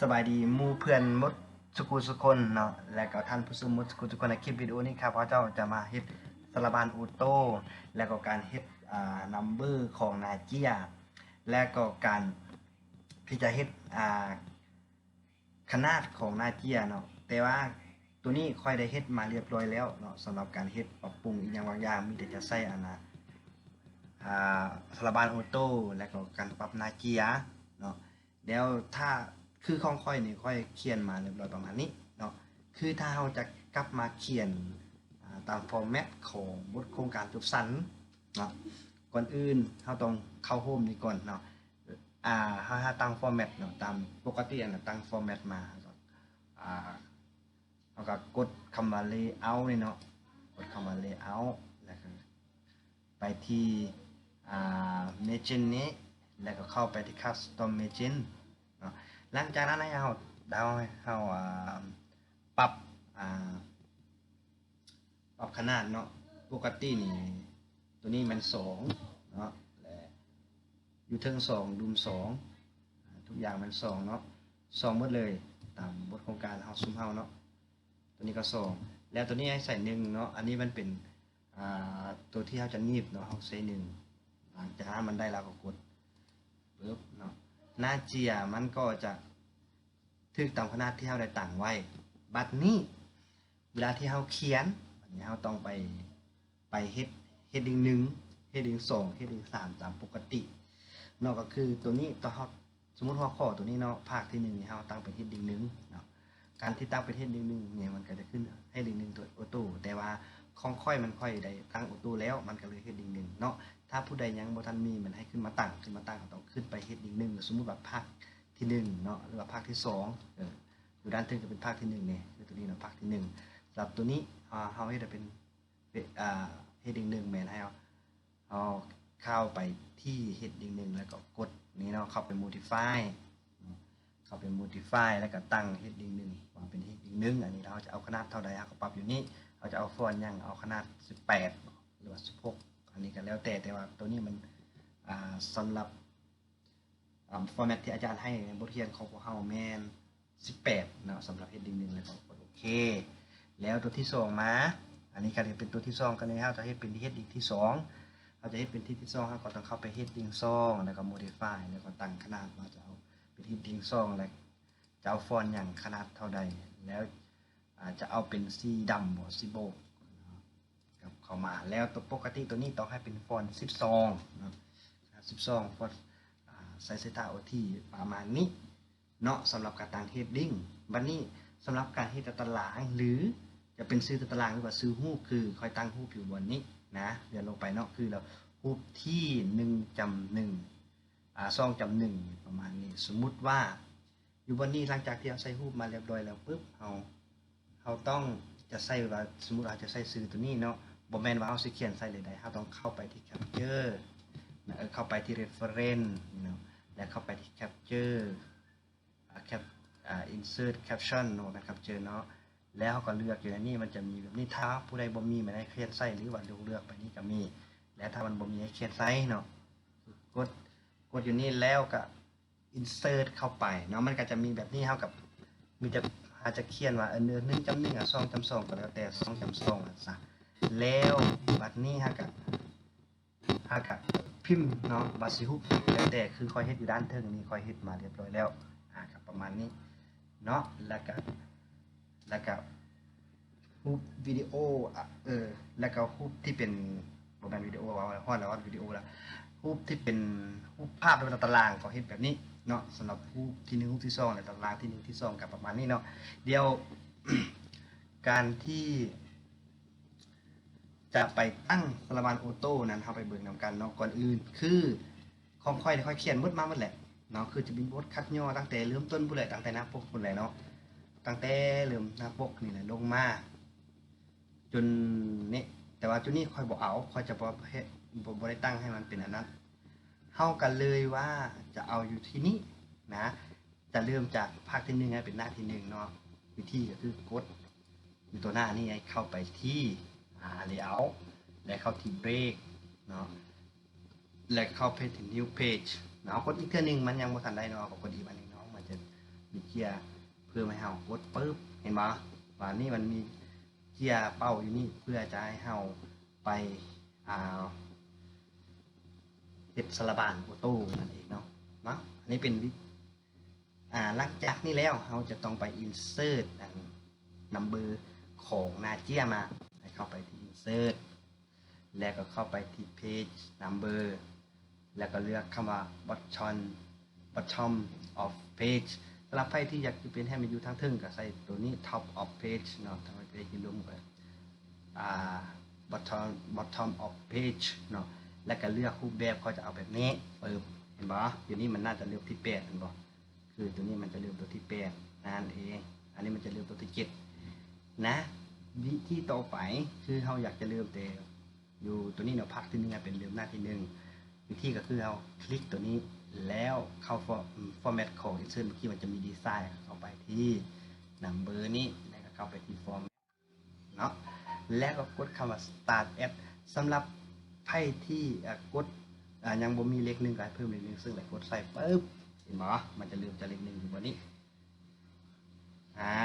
สบายดีมู่เพื่อนมดสุกุสุคนเนาะและก็ท่านผู้ชมมดสุกุสุคนในคลิปวิดีโอนี้ครับพระเจ้าจะมาเฮ็ดสารบานอูโต้และก็การเฮ็ดอ่านัมเบอร์ของนาเจียและก็การที่จะเฮ็ดอ่าขนาดของนาเจียเนาะแต่ว่าตัวนี้ค่อยได้เฮ็ดมาเรียบร้อยแล้วเนาะสำหรับการเฮ็ดปรับปรุงอีกอย่างบางอย่างมีแต่จะใส่อันนะอ่าสารบานออโต้และก็การปรับนาเกียเนาะแล้วถ้า คือของค่อยนี่ค่อยเขียนมาเรียบร้อยประมาณนี้เนาะคือถ้าเราจะกลับมาเขียนตามฟอร์แมตของบทโครงการจบสันเนาะก่อนอื่นเราต้องเข้าโฮมนี่ก่อนเนาะอ่าถ้าถ้าตั้งฟอร์แมตเนาะตามปกติอันนะตั้งฟอร์แมตมาก็อ่าเราก็กดคำว่า layout นี่เนาะกดคำว่า layout แล้วก็ไปที่อ่า Magin นี้แล้วก็เข้าไปที่ Custom Magin เน หลังจากนั้นให้เราดาวให้เราอ่าปรับปรับขนาดเนาะปกตินี่ตัวนี้มันสองเนาะและอยู่เทิงสองดุมสองทุกอย่างมันสองเนาะสองหมดเลยตามบทโครงการเฮาซุมเฮาเนาะตัวนี้ก็สองแล้วตัวนี้ให้ใส่หนึ่งเนาะอันนี้มันเป็นตัวที่เขาจะนีบเนาะเขาใช้หนึ่งหลังจากนั้นมันได้เราก็กดปึ๊บเนาะ หน้าเจียมันก็จะถึกตามขนาดที่เราได้ตั้งไว้ บัดนี้ เวลาที่เราเขียนบัดนี้เราต้องไปไปเฮ็ดเฮ็ดดิ้งหนึ่งเฮ็ดดิ้งสองเฮ็ดดิ้งสามตามปกติเนาะก็คือตัวนี้ตัวเขาสมมติหัวข้อตัวนี้เนาะภาคที่หนึ่งนี่เราตั้งเป็นเฮ็ดดิ้งหนึ่งเนาะการที่ตั้งเป็นเฮ็ดดิ้งหนึ่งเนี่ยมันก็จะขึ้นให้ดิ้งหนึ่งตัวออโต้แต่ว่าของค่อยมันค่อยได้ตั้งออโต้แล้วมันก็เลยเฮ็ดดิ่งหนึ่งเนาะ ถ้าผู้ใดยังบ่ทันมีมันให้ขึ้นมาตั้งขึ้นมาตั้งก็ต้องขึ้นไปเฮ็ดดิ่งหนึ่งสมมุติว่าภาคที่หนึ่งเนาะหรือว่าภาคที่สองเอออยู่ด้านถึงจะเป็นภาคที่หนึ่งเนี่ยคือตัวนี้เนาะภาคที่หนึ่งสำหรับตัวนี้เฮาเฮ็ดให้เป็นเป็นอ่าเฮ็ดดิ่งหนึ่งแม่นให้เอาเอาเข้าไปที่เฮ็ดดิ่งหนึ่งแล้วก็กดนี้เนาะเข้าไป modify เข้าไป modify แล้วก็ตั้ง heading หนึ่งวางเป็น heading หนึ่งอันนี้เราจะเอาขนาดเท่าใดเราก็ปรับอยู่นี่เราจะเอาฟอนต์ยังเอาขนาด 18 หรือว่า 16 อันนี้ก็แล้วแต่แต่ว่าตัวนี้มันสำหรับฟอร์แมตที่อาจารย์ให้ในบทเรียนของพวกเฮาแมน18นะสำหรับ heading หนึ่งแล้วก็กดโอเค แล้วตัวที่สองมาอันนี้ก็จะเป็นตัวที่สองกันเลยครับจะให้เป็นที่ heading ที่สองเราจะให้เป็นที่ที่สองเราก็ต้องเข้าไป heading สองแล้วก็ modify แล้วก็ตั้งขนาดว่าจะเอาเป็น heading สองแล้วจะเอาฟอนต์อย่างขนาดเท่าใด แล้วจะเอาเป็นสีดำบ่สีโบกามา แล้วตัวปกติตัวนี้ต้องให้เป็นฟอนต์12นะ12ฟอนต์ไซส์ตาโอทีประมาณนี้เนาะสำหรับการตั้งเฮดดิ้งบัดนี้สำหรับการเฮดตารางหรือจะเป็นซื้อตารางหรือว่าซื้อรูคือคอยตั้งรูปอยู่บนนี้นะเดี๋ยวลงไปเนาะคือเรารูที่1จำ1อ่า2จำ1ประมาณนี้ สมมุติว่าอยู่บนนี้หลังจากที่เราใส่รูมาเรียบร้อยแล้วปุ๊บเอาเราต้องจะใส่ว่าสมมติเราจะใส่ซื้อตัวนี้เนาะ บ่แมนว่าเราสิเขียนใส่เลยได้เราต้องเข้าไปที่ capture นะเข้าไปที่ reference เนาะแล้วเข้าไปที่ capture อ่า cap อ่า insert caption เนาะนะ capture เนาะแล้วเราก็เลือกอยู่ในนี้มันจะมีแบบนี้ถ้าผู้ใดบ่มีมันให้เขียนใส่หรือว่าเลือกไปนี่ก็มี แล้วถ้ามันบ่มีให้เขียนใส่เนาะกดกดอยู่นี่แล้วก็ insert เข้าไปเนาะมันก็จะมีแบบนี้เท่ากับมีจะอาจจะเขียนว่าเออเนื้อหนึ่งจำหนึ่งอะสองจำสองก็แล้วแต่สองจำสองอะซะ แล้วบัดนี้ฮะกับฮะกับพิมพ์เนาะบัดสิฮุบแล้วแต่คือคอยเฮ็ดอยู่ด้านเทิงนี่คอยเฮ็ดมาเรียบร้อยแล้วอ่ากับประมาณนี้เนาะแล้วก็แล้วก็ฮุบวิดีโออะเออแล้วก็ฮุบที่เป็นบ่แม่นวิดีโอว่าฮอดแล้วว่าวิดีโอละฮุบที่เป็นฮุบภาพเป็นตารางก็เฮ็ดแบบนี้เนาะสำหรับผู้ที่หนึ่งผู้ที่สองในตารางที่หนึ่งที่สองกับประมาณนี้เนาะเดี๋ยวการที่ จะไปตั้งสารบานออโต้นั้นเข้าไปเบิ่งนำกันเนาะก่อนอื่น คือของค่อยค่อยเขียนมดมาหมดแหละเนาะคือจะมีบทคัดย่อตั้งแต่เริ่มต้นผู้ใดตั้งแต่หน้าปกผู้ใดเนาะตั้งแต่เริ่มหน้าปกนี่แหละลงมาจนนี่แต่ว่าจุดนี้ค่อยบอกเอาค่อยจะบอกให้บ่บ่ได้ตั้งให้มันเป็นอันนั้นเท่ากันเลยว่าจะเอาอยู่ที่นี้นะจะเริ่มจากภาคที่หนึ่งให้เป็นหน้าที่หนึ่งเนาะวิธีก็คือกดอยู่ตัวหน้านี่ให้เข้าไปที่ อ่า layout และเข้าที่ break เนาะและเข้าไปที่ new page เนาะกดอีกเทื่อหนึงมันยังบ่ทันได้เนาะก็กดอีกอันนึงเนาะมันจะมีเกียร์เพื่อให้เฮากดปึ๊บเห็นบ่ว่านี่มันมีเจียร์เป้าอยู่นี่เพื่อจะให้เฮาไปอ่าเฮ็ดสารบานออโต้นั่นเองเนาะเนาะอันนี้เป็นวิอ่าหลังจากนี้แล้วเราจะต้องไป insert อัน number ของนาเจียมา เข้าไปที่ insert แล้วก็เข้าไปที่ page number แล้วก็เลือกคำว่า bottom bottom of page สำหรับใครที่อยากจะเป็นให้มันอยู่ทางทึ่งก็ใส่ตัวนี้ top of page เนาะทำให้ไปที่ลงไปอ่า bottom bottom of page เนาะแล้วก็เลือกรูปแบบเขาจะเอาแบบนี้เปิบเห็นบ่อยู่นี่มันน่าจะเลือกที่แปดเห็นบ่คือตัวนี้มันจะเลือกตัวที่แปดนั่นเอง อันนี้มันจะเลือกตัวที่เจ็ดนะ วิธีต่อไปคือเราอยากจะเลือกแต่อยู่ตัวนี้เนาะพักที่หนึงเป็นเลือกหน้าที่หนึ่งวิธีก็คือเราคลิกตัวนี้แล้วเข้า for- อืม format ของ insert เมื่อกี้มันจะมีดีไซน์เข้าไปที่ number นี้แล้วก็เข้าไปที่ form เนาะแล้วก็กดคำว่า start add สำหรับไพ่ที่กดยังบ่มีเลขหนึ่งก็เพิ่มเลขหนึ่งซึ่งหลกดใส่ปุ๊บเห็นไหมมันจะเริ่มจากเลขหนึ่งอยู่บนนี้อ่า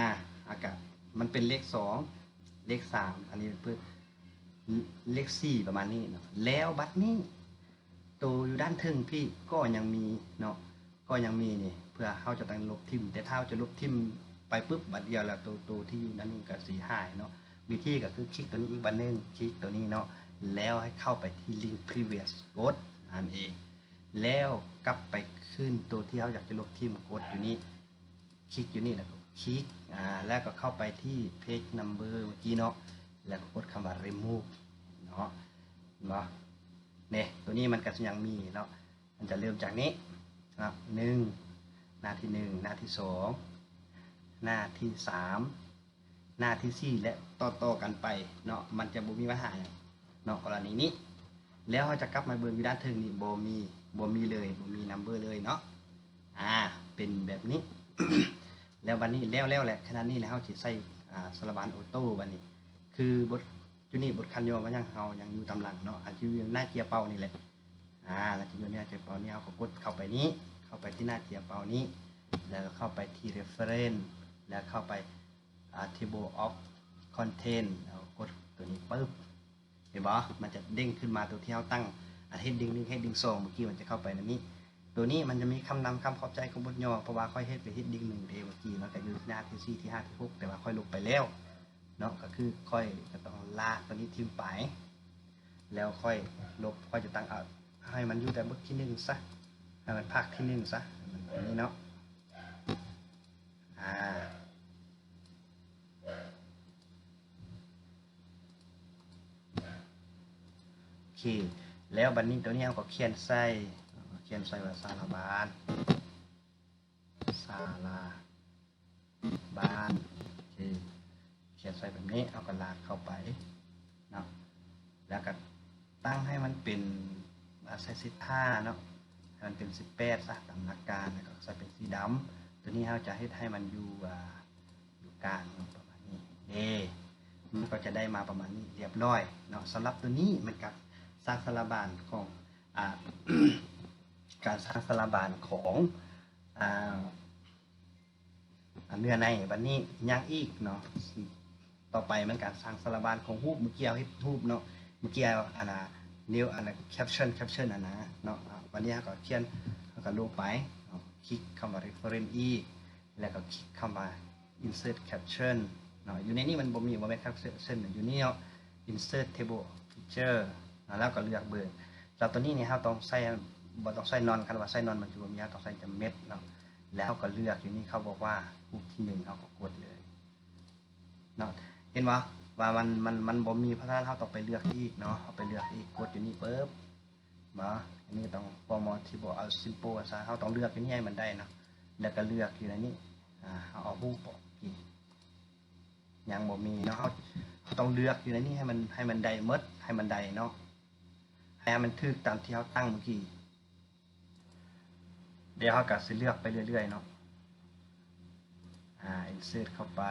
อากาศมันเป็นเลขสอง เลขสามอันนี้เพื่อเลขสี่ประมาณนี้เนาะแล้วบัดนี้ตัวอยู่ด้านทึ่งพี่ก็ยังมีเนาะก็ยังมีนี่เพื่อเขาจะต้องลบทิม แต่ถ้าเราจะลบทิมไปปุ๊บบัดเดียวแล้วตัวตัวที่อยู่ด้านนี้ก็สีหายเนาะวิธีก็คือคลิกตัวนี้อีกบันหนึงคลิกตัวนี้เนาะแล้วให้เข้าไปที่ link previous กดอันเองแล้วกลับไปขึ้นตัวที่เราอยากจะลบทิมกดอยู่นี่คลิกอยู่นี่แล้วก็ คลิกอ่าแล้วก็เข้าไปที่ page number เมื่อกี้เนาะแล้วก็กดคำว่า remove เนาะเนาะเนี่ยตัวนี้มันก็ยังมีเนาะมันจะเริ่มจากนี้นะหนึ่งหน้าที่หนึ่งหน้าที่สองหน้าที่สามหน้าที่สี่และต่อต่อกันไปเนาะมันจะบ่มีปัญหายเนาะกรณีนี้ แล้วเขาจะกลับมาเบิ่งวิด้านเทิงนี่บ่มีบ่มีเลยบ่มีนัมเบอร์เลยเนาะอ่าเป็นแบบนี้ แล้ววันนี้แล้วแล้วแหละขนาดนี้แล้วเขาสิใส่สารบานออโต้วันนี้ คือบทจุนี่บทคันโยมันยังเฮายังอยู่ตำหลังเนาะอาจจะอยู่หน้าเกียร์เป่านี่แหละอ่าแล้วจะอยู่หน้าเกียร์เป่านี่เอาก็กดเข้าไปนี้ เข้าไปที่หน้าเกียร์เป่านี้ แล้วเข้าไปที่ reference แล้วเข้าไปอ่า table of content แล้วกดตัวนี้ปึ๊บเห็นบ่มันจะเด้งขึ้นมาตัวที่เราตั้งอ่า heading หนึ่ง heading สองเมื่อกี้มันจะเข้าไปในนี้ ตัวนี้มันจะมีคำนำคำขอบใจของบทย่อเพราะว่าค่อยเฮ็ดไป heading หนึ่งเดเมื่อกี้มันก็อยู่หน้าที่สี่ที่ห้าที่หกแต่ว่าค่อยลงไปแล้วเนาะก็คือค่อยจะต้องลากตัวนี้ทิ้งไป แล้วค่อยลบค่อยจะตั้งเอาให้มันอยู่แต่บทที่หนึ่งซะให้มันภาคที่หนึ่งซะมันนี้เนาะอ่าโอเคแล้วบันนี้ตัวนี้เราก็เขียนใส่ ขียนใส่ว่าสารบานสาลาบานโอเคเขียนใส่แบบนี้เอากระลากเข้าไปเนาะแล้วก็ตั้งให้มันเป็นอาใส่สิบห้าเนาะให้มันเป็นสิบแปดซะตามหลักการแล้วก็ใส่เป็นสีดำตัวนี้เราจะให้ให้มันอยู่อ่าอยู่กลางประมาณนี้เอมันก็จะได้มาประมาณนี้เรียบร้อยเนาะสำหรับตัวนี้มันกับสร้างสารบานของอ่า การสร้างสารบานของอเนื้อในวันนี้ยังอีกเนาะต่อไปมันการสร้างสารบานของรูปเมื่อกี้เอาให้รูปเนาะเมื่อกี้อันน่ะนียวอันน่ะแคปชั่นแคปชั่นอันนะเนาะวันนี้ก็เขียนก็ลงไปคลิกคำว่า reference อีแล้วก็คลิกคำว่า insert caption เนาะอยู่ในนี้มันบ่มีบ่แม่น caption อยู่นี่เนาะ insert table picture แล้วก็เลือกเบอร์แล้วตัวนี้เนี่ยเราต้องใส่ บ่ต้องใส่นอนกันว่าใส่นอนมันจะบ่มีเรต้องใส่แต่เม็ดเนาะแล้วก็เลือกอยู่นี่เขาบอกว่ารูปที่หนึ่งเขาก็กดเลยเนาะเห็นว่าว่ามันมันมันบ่มีเพราะฉะนั้นเขาต้องไปเลือกอีกเนาะเอาไปเลือกอีกกดอยู่นี่ปุ๊บมาอันนี้ต้องฟอร์มที่บอกเอาซิมโปซะเขาต้องเลือกอยู่นี่ให้มันได้เนาะแล้วก็เลือกอยู่ในนี้อ่าเขาเอารูปออกอีกยังบ่มีเนาะเขาเขาต้องเลือกอยู่ในนี้ให้มันให้มันได้หมดให้มันได้เนาะให้มันถูกตามที่เขาตั้งเมื่อกี้ เดี๋ยวเขาก็สิเลือกไปเรื่อยๆเนาะอ่า insert เข้าไป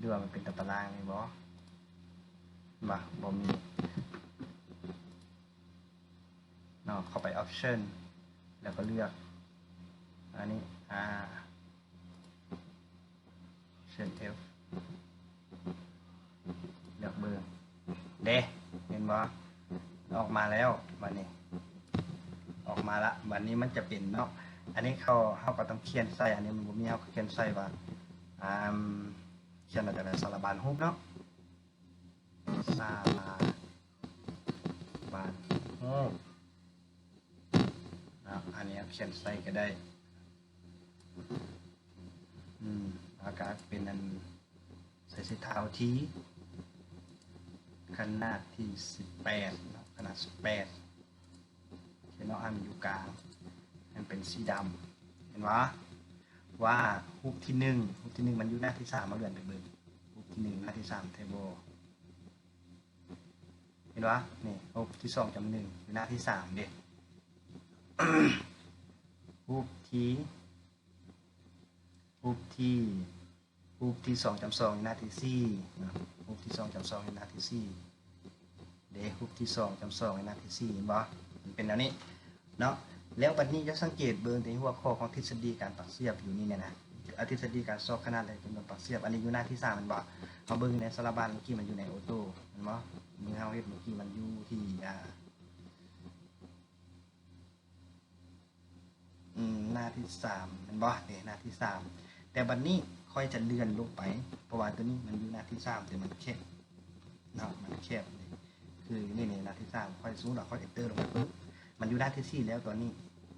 ดูว่ามันเป็นตารางไหมบอมาบอมีเนาะเข้าไป option แล้วก็เลือก อันนี้ อ่า option F เลือกเบอร์ เดเห็นบอออกมาแล้ววันนี้ ออกมาละวันนี้มันจะเป็นเนาะอันนี้เขาเขาก็ต้องเขียนใส่อันนี้มันบ่มีเขาก็เขียนใส่ว่าอ่าเขียนอะไรแต่สารบานฮุบเนาะสาลาบานฮุบอะอันนี้เขียนใส่ก็ได้อืมอากาศเป็นอันใส่สีเท้าที่ขนาดที่สิบแปดขนาดสิบแปด เนาะอันมันอยู่กลางมันเป็นสีดำเห็นวะว่าฮุบที่หนึ่งฮุบที่หนึ่งมันอยู่หน้าที่สามมาเลื่อนไปเบิ่งฮุบที่หนึ่งหน้าที่สามเทเบิลเห็นวะนี่ฮุบที่สองจำหนึ่งอยู่หน้าที่สามเด็ฮุบที่รูปที่รูปที่สองจำสองหน้าที่สี่นะรูปที่สองจำสองหน้าที่สี่เดยวรูปที่สองจำสองหน้าที่สี่เห็นบ่มันเป็นแนวนี้ เนาะแล้วบัดนี้จะสังเกตเบิ่งในหัวข้อของทฤษฎีการปักเสียบอยู่นี่เนี่ยนะอทฤษฎีการสอบขนาดใดจำนวนปักเสียบอันนี้อยู่หน้าที่สามมันบ่เอาเบิ่งในสารบัญเมื่อกี้มันอยู่ในออโต้เห็นบ่มือเฮาเฮ็ดเมื่อกี้มันอยู่ที่อ่าอืมหน้าที่สามเห็นบ่เนี่ยหน้าที่สามแต่บัดนนี้ค่อยจะเลื่อนลงไปเพราะว่าตัวนี้มันอยู่หน้าที่สามแต่มันแคบเนาะมันแคบเลยคือนี่ในหน้าที่สามค่อยสูงเราค่อยเอนเตอร์ลงไปปุ๊บ มันอยู่หน้าที่สี่แล้วตอนนี้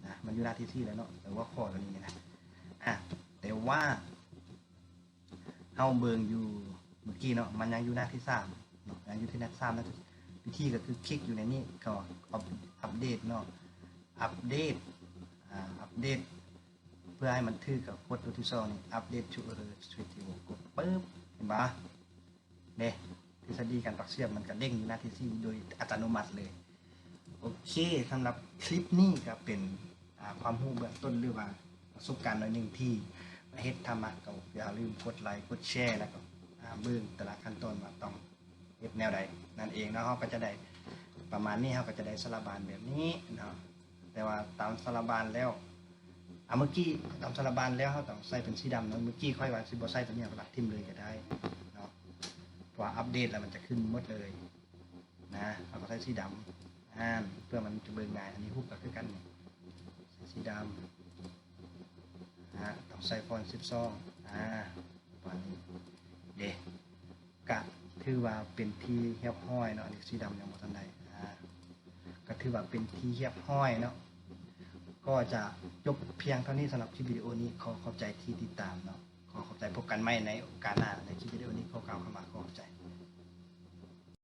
นะมันอยู่หน้าที่สี่แล้วเนาะแต่ว่าข้อตัวนี้นะอะแต่ว่าเฮาเบิงอยู่เมื่อกี้เนาะมันยังอยู่หน้าที่สามเนาะยังอยู่ที่หน้าทีสามนะวิธีก็คือคลิกอยู่ในนี้ก็อัปอัปเดตเนาะอัปเดตอ่าอัปเดตเพื่อให้มันถือกับกดตัวที่สองนี่อัปเดตชูเออสวิตที่กดปึ๊บเห็นปะเนี่ยทฤษฎีการปักเสียบมันก็เด้งอยู่หน้าที่สี่โดยอัตโนมัติเลย โอเคสำหรับคลิปนี้ก็เป็นความรู้เบื้องต้นหรือว่าประสบการณ์หน่อยหนึ่งที่เฮ็ดธรรมะก็อย่าลืมกดไลค์กดแชร์แล้วก็เบื้องแต่ละขั้นตอนว่าต้องเฮ็ดแนวใดนั่นเองแล้วเราก็จะได้ประมาณนี้เราก็จะได้สารบานแบบนี้เนาะแต่ว่าตามสารบานแล้วอะเมื่อกี้ทำสารบานแล้วเขาต้องใส่เป็นสีดำเนาะเมื่อกี้ค่อยว่าสิบ่ใส่ตัวเนี้ยก็ตัดทิมเลยก็ได้เนาะพราะว่าอัปเดตแล้วมันจะขึ้นหมดเลยนะเราก็ใส่สีดำ อ่านเพื่อมันจะเบิ่งง่ายอันนี้ฮุบก็คือกันใส่สีดำนะต้องใส่ฟอนต์12อ่าประมานี้เด็กกะถือว่าเป็นที่เรียบห้อยเนาะอันนี้สีดำยังบ่ทันได้อ่าก็ถือว่าเป็นที่เรียบห้อยเนาะก็จะจบเพียงเท่านี้สำหรับคลิปวิดีโอนี้ขอขอบใจที่ติดตามเนาะขอขอบใจพบกันใหม่ในโอกาสหน้าในคลิปวิดีโอนี้ขอกล่าวคำว่าใจ